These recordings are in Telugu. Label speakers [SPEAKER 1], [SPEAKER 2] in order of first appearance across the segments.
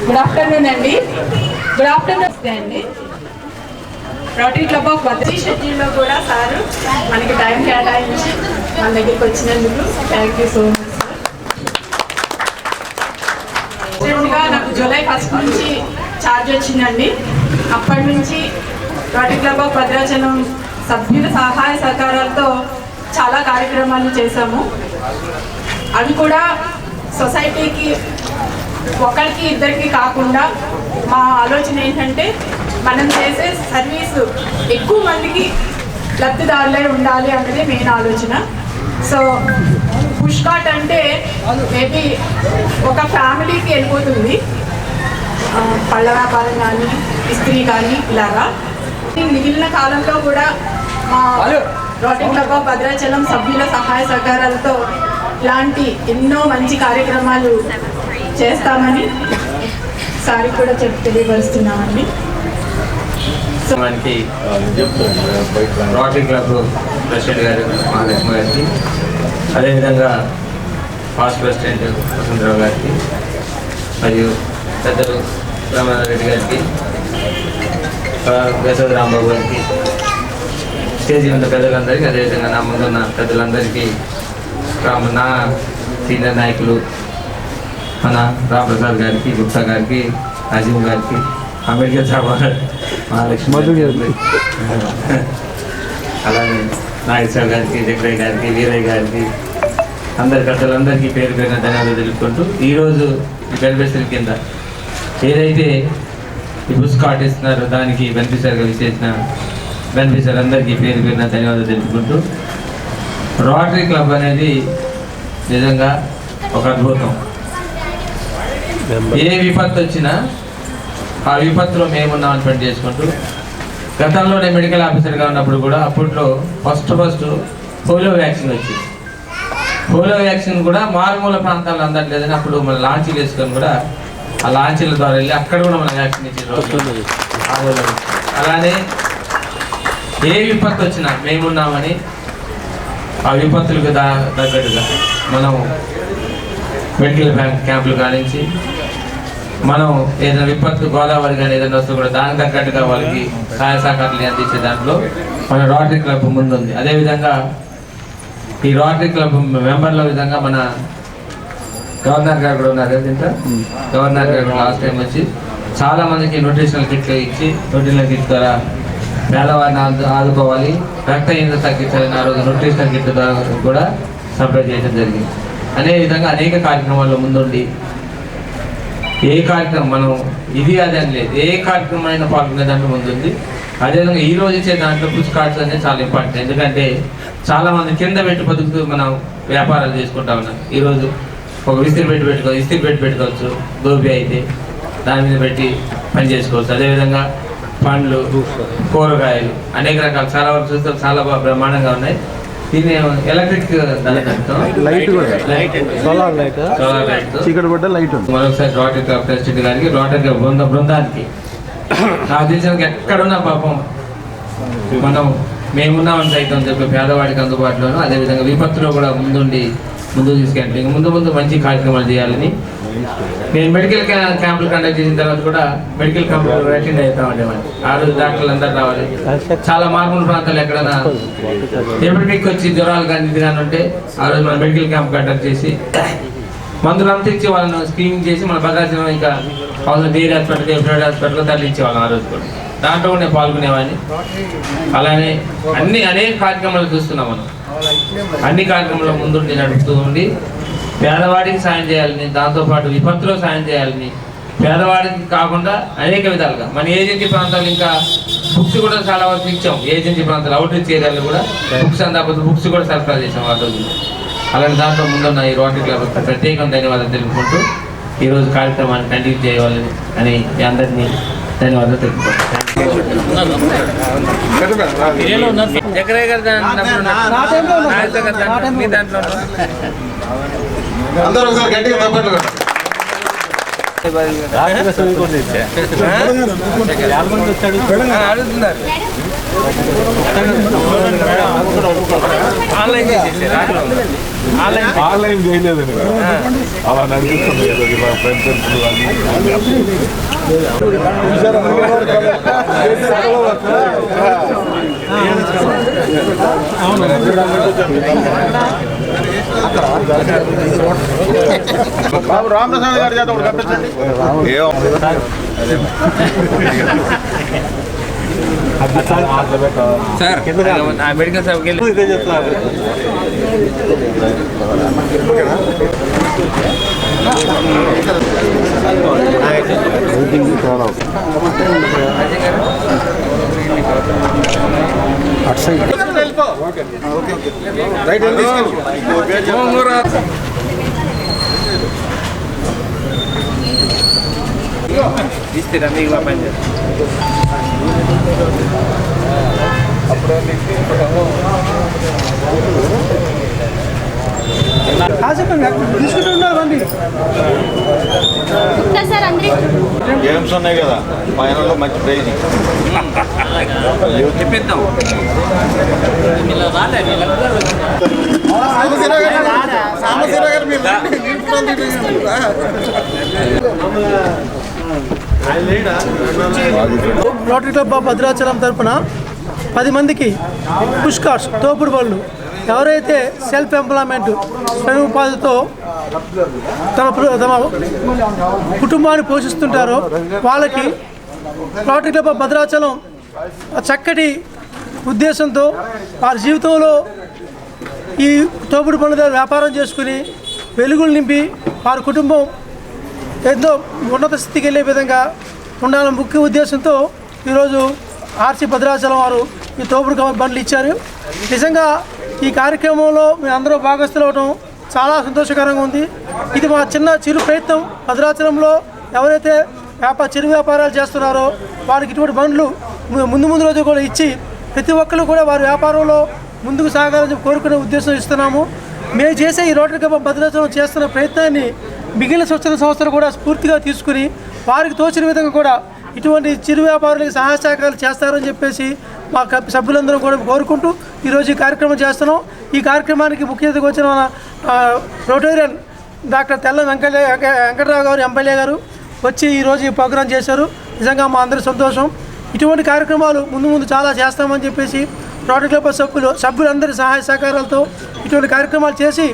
[SPEAKER 1] గుడ్ ఆఫ్టర్నూన్ అండి గుడ్ ఆఫ్టర్నూన్ అండి రోటరీ క్లబ్ ఆఫ్ బద్రీ షెడ్యూల్లో కూడా సార్. మనకి టైం కేటాయించి మన దగ్గరికి వచ్చినందుకు thank you so much sir నాకు జూలై ఫస్ట్ నుంచి ఛార్జ్ వచ్చిందండి. అప్పటి నుంచి రోటరీ క్లబ్ ఆఫ్ భద్రాచలం సభ్యుల సహాయ సహకారాలతో చాలా కార్యక్రమాలు చేశాము. అవి కూడా సొసైటీకి ఒకరికి ఇద్దరికి కాకుండా మా ఆలోచన ఏంటంటే మనం చేసే సర్వీసు ఎక్కువ మందికి లబ్ధిదారులే ఉండాలి అన్నది మెయిన్ ఆలోచన. సో పుష్ కార్ట్ అంటే మేబీ ఒక ఫ్యామిలీకి వెళ్ళిపోతుంది. పళ్ళ వ్యాపారం కానీ ఇస్త్రీ కానీ ఇలాగా. మిగిలిన కాలంలో కూడా మా రోటింగ్ క్లబ్ ఆఫ్ భద్రాచలం సభ్యుల సహాయ సహకారాలతో ఇలాంటి ఎన్నో మంచి కార్యక్రమాలు చేస్తామని సారి కూడా చెప్పి తెలియపరుస్తున్నామండి.
[SPEAKER 2] మనకి రోటరీ క్లబ్ ప్రెసిడెంట్ గారు మహాలక్ష్మి గారికి అదేవిధంగా పాస్ట్ ప్రెసిడెంట్ వసంతరావు గారికి మరియు పెద్దలు రామారెడ్డి రెడ్డి గారికి వేసవ రాంబాబు గారికి స్టేజీ ఉన్న పెద్దలందరికీ అదేవిధంగా నా ముందున్న పెద్దలందరికీ రామ నా సీనియర్ నాయకులు మన రామప్రసాద్ గారికి గుప్తా గారికి అజీమ్ గారికి అంబేద్కర్ సాబ్ మహాలక్ష్మి అలానే నాగేశ్వర గారికి జగ్రయ్య గారికి వీరయ్య గారికి అందరి పెద్దలందరికీ పేరు పేరున ధన్యవాదాలు తెలుపుకుంటూ ఈరోజు ఈ బెనిఫిషరీ కింద ఏదైతే ఈ బుస్ కార్ట్ ఇస్తున్నారో దానికి బెనిఫిషరీగా విసేసిన బెనిఫిషరీ అందరికీ పేరు పేరున ధన్యవాదాలు తెలుపుకుంటూ రోటరీ క్లబ్ అనేది నిజంగా ఒక అద్భుతం. ఏ విపత్తు వచ్చినా ఆ విపత్తులో మేమున్నామని పని చేసుకుంటూ గతంలో నేను మెడికల్ ఆఫీసర్గా ఉన్నప్పుడు కూడా అప్పట్లో ఫస్ట్ ఫస్ట్ పోలియో వ్యాక్సిన్ వచ్చింది. పోలియో వ్యాక్సిన్ కూడా మారుమూల ప్రాంతాల్లో అందట్లేదని అప్పుడు మన లాంచీలు వేసుకొని కూడా ఆ లాంచీల ద్వారా వెళ్ళి అక్కడ కూడా మనం వ్యాక్సిన్ ఇచ్చిన అలానే ఏ విపత్తు వచ్చినా మేమున్నామని ఆ విపత్తులకు దా తగ్గట్టుగా మనం మెడికల్ బ్యాంక్ క్యాంపులు కానించి మనం ఏదైనా విపత్తు గోదావరి కానీ ఏదైనా వస్తే కూడా దానికి తగ్గట్టుగా వాళ్ళకి సహాయ సహకారాలు అందించే దాంట్లో మన రోటరీ క్లబ్ ముందుంది. అదేవిధంగా ఈ రోటరీ క్లబ్ మెంబర్ల విధంగా మన గవర్నర్ గారు కూడా ఉన్నారు కదా గవర్నర్ గారు లాస్ట్ టైం వచ్చి చాలా మందికి న్యూట్రిషనల్ కిట్లు ఇచ్చి న్యూట్రిషనల్ కిట్ ద్వారా పేదవారిని ఆదు- ఆదుకోవాలి. రక్తహీనత తగ్గించాలని ఆ రోజు న్యూట్రిషనల్ కిట్ ద్వారా కూడా సప్లై చేయడం జరిగింది. అదే విధంగా అనేక కార్యక్రమాల్లో ముందుండి ఏ కార్యక్రమం మనం ఇది అది అని లేదు. ఏ కార్యక్రమం అయినా పాల్గొనే దాంట్లో ముందుంది. అదేవిధంగా ఈ రోజు ఇచ్చే దాంట్లో పుష్ కార్డ్స్ అనేది చాలా ఇంపార్టెంట్ ఎందుకంటే చాలా మంది కింద పెట్టి బతుకుతూ మనం వ్యాపారాలు చేసుకుంటా ఉన్నాం. ఈరోజు ఒక విస్తిరి పెట్టి పెట్టుకో ఇస్త్రీ పెట్టి పెట్టుకోవచ్చు. గోబీ అయితే దాని మీద పెట్టి పని చేసుకోవచ్చు. అదేవిధంగా పండ్లు కూరగాయలు అనేక రకాలు. చాలా వరకు చూస్తే చాలా బాగా బ్రహ్మాండంగా ఉన్నాయి. దీన్ని ఎలక్ట్రిక్
[SPEAKER 3] లైట్ కూడా సోలార్ లైట్
[SPEAKER 2] సోలార్ లైట్
[SPEAKER 3] చీకటి పడ్డ లైట్ ఉంది.
[SPEAKER 2] మరొకసారి రోటరీ క్లబ్ ప్రెసిడెంట్ గారికి రోటరీ క్లబ్ బృంద బృందానికి. నాకు తెలిసిన ఎక్కడున్నా పాపం మనం మేమున్నామని సైతం చెప్పి పేదవాడికి అందుబాటులోను అదేవిధంగా విపత్తులో కూడా ముందుండి ముందు తీసుకెళ్ళి ఇంకా ముందు ముందు మంచి కార్యక్రమాలు చేయాలని నేను మెడికల్ క్యాంపులు కండక్ట్ చేసిన తర్వాత కూడా మెడికల్ క్యాంపులు అటెండ్ అవుతా ఉండేవాడిని ఆ రోజు డాక్టర్లు అందరూ రావాలి. చాలా మారుమూల ప్రాంతాలు ఎక్కడైనా ఎపిడమిక్ వచ్చి జ్వరాలు కానీ ఇది కానీ ఉంటే ఆ రోజు మనం మెడికల్ క్యాంప్ కండక్ట్ చేసి మందులు అంతా ఇచ్చి వాళ్ళని స్క్రీనింగ్ చేసి మన భద్రాచలం ఇంకా అవసరం డేరీ హాస్పిటల్ ప్రైవేట్ హాస్పిటల్ తరలించేవాళ్ళం ఆ రోజు కూడా. దాంట్లో కూడా నేను పాల్గొనేవాడిని. అలానే అన్ని అనేక కార్యక్రమాలు చూస్తున్నాం మనం. అన్ని కార్యక్రమాల్లో ముందుండి నడుపుతూ ఉండి పేదవాడికి సాయం చేయాలని దాంతోపాటు విపత్తులో సాయం చేయాలని పేదవాడికి కాకుండా అనేక విధాలుగా. మన ఏజెన్సీ ప్రాంతాలు ఇంకా బుక్స్ కూడా చాలా వరకు ఇచ్చాం. ఏజెన్సీ ప్రాంతాలు అవుట్ రీచ్ ఏరియాలో కూడా బుక్స్ అందాకపోతే బుక్స్ కూడా సరఫరా చేసాం ఆ రోజు. అలాంటి దాంట్లో ముందున్న ఈ రోటరీ క్లబ్ ప్రత్యేకంగా ధన్యవాదాలు తెలుపుకుంటూ ఈరోజు కార్యక్రమాన్ని కంటిన్యూ చేయాలని అని అందరినీ ధన్యవాదాలు దాంట్లో
[SPEAKER 4] అందరూ ఒకసారి గట్టిగా తప్పట్లు కొట్టండి.
[SPEAKER 2] అడుగుతున్నారు ఆన్లైన్ ఆన్లైన్
[SPEAKER 5] ఆన్లైన్ చేయలేదు అలా నడిపిస్తుంది
[SPEAKER 4] బాబు రామప్రసాద్ గారి చేత ఒకటి కప్పించండి
[SPEAKER 2] సార్ ఆ మెడికల్ షాప్కి వెళ్ళి
[SPEAKER 5] ఇదే చెప్తున్నారు
[SPEAKER 4] రైట్ అటు సైడ్
[SPEAKER 2] ఇస్తారా మీకు పని చేస్తారు
[SPEAKER 4] గేమ్స్ ఉన్నాయి కదా ఫైనల్లో మంచి ప్రైజ్
[SPEAKER 2] చెప్పిద్దాం.
[SPEAKER 6] రోటరీ క్లబ్ ఆఫ్ భద్రాచలం తరపున పది మందికి పుష్ కార్డ్స్ తోపుడు బళ్ళు. ఎవరైతే సెల్ఫ్ ఎంప్లాయ్మెంట్ స్వయం ఉపాధితో తమ ప్ర- తమ కుటుంబాన్ని పోషిస్తుంటారో వాళ్ళకి రోటరీ క్లబ్ భద్రాచలం చక్కటి ఉద్దేశంతో వారి జీవితంలో ఈ తోపుడు పనుల వ్యాపారం చేసుకుని వెలుగులు నింపి వారి కుటుంబం ఎంతో ఉన్నత స్థితికి వెళ్ళే విధంగా ఉండాలని ముఖ్య ఉద్దేశంతో ఈరోజు ఆర్సీ భద్రాచలం వారు ఈ తోపుడు బండ్లు ఇచ్చారు. నిజంగా ఈ కార్యక్రమంలో మీ అందరూ భాగస్థులు అవడం చాలా సంతోషకరంగా ఉంది. ఇది మా చిన్న చిరు ప్రయత్నం. భద్రాచలంలో ఎవరైతే వ్యాపార చిరు వ్యాపారాలు చేస్తున్నారో వారికి ఇటువంటి బండ్లు ముందు ముందు రోజు కూడా ఇచ్చి ప్రతి ఒక్కరు కూడా వారి వ్యాపారంలో ముందుకు సాగాలని కోరుకునే ఉద్దేశం ఇస్తున్నాము. మేము చేసే ఈ రోటరీ క్లబ్ భద్రాచలం చేస్తున్న ప్రయత్నాన్ని మిగిలిన స్వచ్ఛంద సంస్థలు కూడా స్ఫూర్తిగా తీసుకుని వారికి తోచిన విధంగా కూడా ఇటువంటి చిరు వ్యాపారులకు సహాయ సహకారాలు చేస్తారని చెప్పేసి మా సభ్యులందరూ కూడా కోరుకుంటూ ఈరోజు ఈ కార్యక్రమం చేస్తున్నాం. ఈ కార్యక్రమానికి ముఖ్య అతిథిగా వచ్చిన మన రోటేరియన్ డాక్టర్ తెల్ల వెంకయ్య వెంకటరావు గారు ఎమ్మెల్యే గారు వచ్చి ఈరోజు ఈ ప్రోగ్రాం చేశారు. నిజంగా మా అందరి సంతోషం. ఇటువంటి కార్యక్రమాలు ముందు ముందు చాలా చేస్తామని చెప్పేసి రోటరీ క్లబ్ సభ్యులు సభ్యులందరి సహాయ సహకారాలతో ఇటువంటి కార్యక్రమాలు చేసి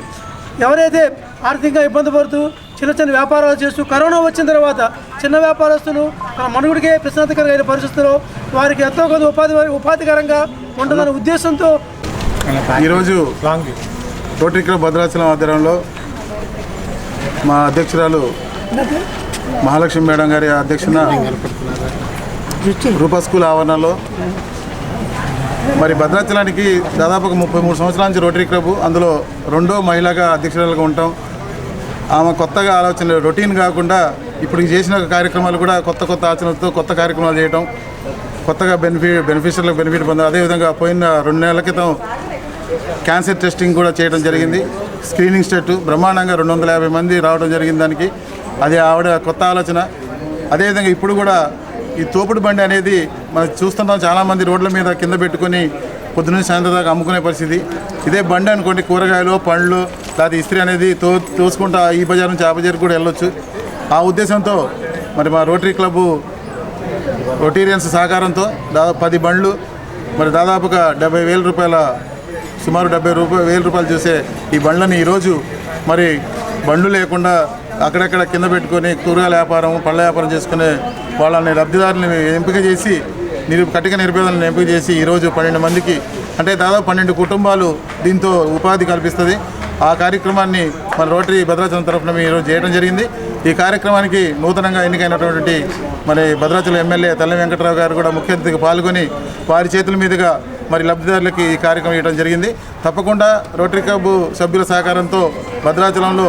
[SPEAKER 6] ఎవరైతే ఆర్థికంగా ఇబ్బంది పడుతూ చిన్న చిన్న వ్యాపారాలు చేస్తూ కరోనా వచ్చిన తర్వాత చిన్న వ్యాపారస్తులు తన మనుగడికే ప్రశాంతకరమైన పరిస్థితుల్లో వారికి ఎంతో కొంత ఉపాధి ఉపాధికరంగా ఉంటుందనే ఉద్దేశంతో
[SPEAKER 4] ఈరోజు రోటరీ క్లబ్ భద్రాచలం ఆధ్వర్యంలో మా అధ్యక్షురాలు మహాలక్ష్మి మేడం గారి అధ్యక్షన రూపా స్కూల్ ఆవరణలో మరి భద్రాచలానికి దాదాపు ఒక ముప్పై మూడు సంవత్సరాల నుంచి రోటరీ క్లబ్ అందులో రెండో మహిళగా అధ్యక్షురాలుగా ఉంటాం. ఆమె కొత్తగా ఆలోచన రొటీన్ కాకుండా ఇప్పుడు చేసిన కార్యక్రమాలు కూడా కొత్త కొత్త ఆచరణలతో కొత్త కార్యక్రమాలు చేయటం. కొత్తగా బెనిఫిట్ బెనిఫిషియర్లకు బెనిఫిట్ పొందారు. అదేవిధంగా పోయిన రెండు నెలల క్రితం క్యాన్సర్ టెస్టింగ్ కూడా చేయడం జరిగింది. స్క్రీనింగ్ స్టెట్ బ్రహ్మాండంగా రెండు వందల యాభై మంది రావడం జరిగింది దానికి. అది ఆవిడ కొత్త ఆలోచన. అదేవిధంగా ఇప్పుడు కూడా ఈ తోపుడు బండి అనేది మనం చూస్తున్నాం చాలామంది రోడ్ల మీద కింద పెట్టుకొని పొద్దున్న సాయంత్రం దాకా అమ్ముకునే పరిస్థితి. ఇదే బండి అనుకోండి కూరగాయలు పండ్లు లేదా ఇస్త్రీ అనేది తో తోసుకుంటా ఈ బజార్ నుంచి ఆ బజార్ కూడా వెళ్ళొచ్చు. ఆ ఉద్దేశంతో మరి మా రోటరీ క్లబ్బు రొటీరియన్స్ సహకారంతో దాదాపు పది బండ్లు మరి దాదాపుగా డెబ్బై వేల రూపాయల సుమారు డెబ్బై రూపాయలు వేల రూపాయలు చూసే ఈ బండ్లని ఈరోజు మరి బండ్లు లేకుండా అక్కడక్కడ కింద పెట్టుకొని కూరగాయల వ్యాపారం పళ్ళ వ్యాపారం చేసుకునే వాళ్ళని లబ్ధిదారులని ఎంపిక చేసి నిరు కటిక నిరుపేదలను ఎంపిక చేసి ఈరోజు పన్నెండు మందికి అంటే దాదాపు పన్నెండు కుటుంబాలు దీంతో ఉపాధి కల్పిస్తుంది. ఆ కార్యక్రమాన్ని మన రోటరీ భద్రాచలం తరఫున మేము ఈరోజు చేయడం జరిగింది. ఈ కార్యక్రమానికి నూతనంగా ఎన్నికైనటువంటి మరి భద్రాచలం ఎమ్మెల్యే తల్లి వెంకటరావు గారు కూడా ముఖ్య అతిథిగా పాల్గొని వారి చేతుల మీదుగా మరి లబ్ధిదారులకి ఈ కార్యక్రమం ఇవ్వడం జరిగింది. తప్పకుండా రోటరీ క్లబ్ సభ్యుల సహకారంతో భద్రాచలంలో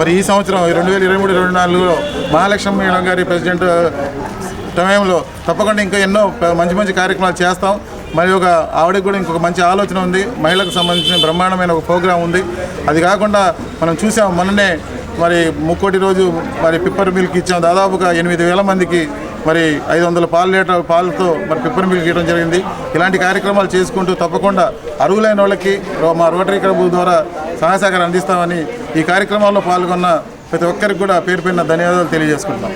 [SPEAKER 4] మరి ఈ సంవత్సరం రెండు వేల ఇరవై మూడు ఇరవై నాలుగులో మహాలక్ష్మి మేడం గారి ప్రెసిడెంట్ సమయంలో తప్పకుండా ఇంకా ఎన్నో మంచి మంచి కార్యక్రమాలు చేస్తాం. మరి ఒక ఆవిడకి కూడా ఇంకొక మంచి ఆలోచన ఉంది. మహిళలకు సంబంధించిన బ్రహ్మాండమైన ఒక ప్రోగ్రాం ఉంది. అది కాకుండా మనం చూసాం మొన్ననే మరి ముక్కోటి రోజు మరి పిప్పర్ మిల్క్ ఇచ్చాం. దాదాపుగా ఎనిమిది వేల మందికి మరి ఐదు వందల పాలు లీటర్ పాలతో మరి పిప్పర్ మిల్క్ ఇవ్వడం జరిగింది. ఇలాంటి కార్యక్రమాలు చేసుకుంటూ తప్పకుండా అరువులైన వాళ్ళకి రో- మా రోటరీ క్లబ్ ద్వారా సహాయసహకారం అందిస్తామని ఈ కార్యక్రమాల్లో పాల్గొన్న ప్రతి ఒక్కరికి కూడా పేరు పైన ధన్యవాదాలు తెలియజేసుకుంటున్నాం.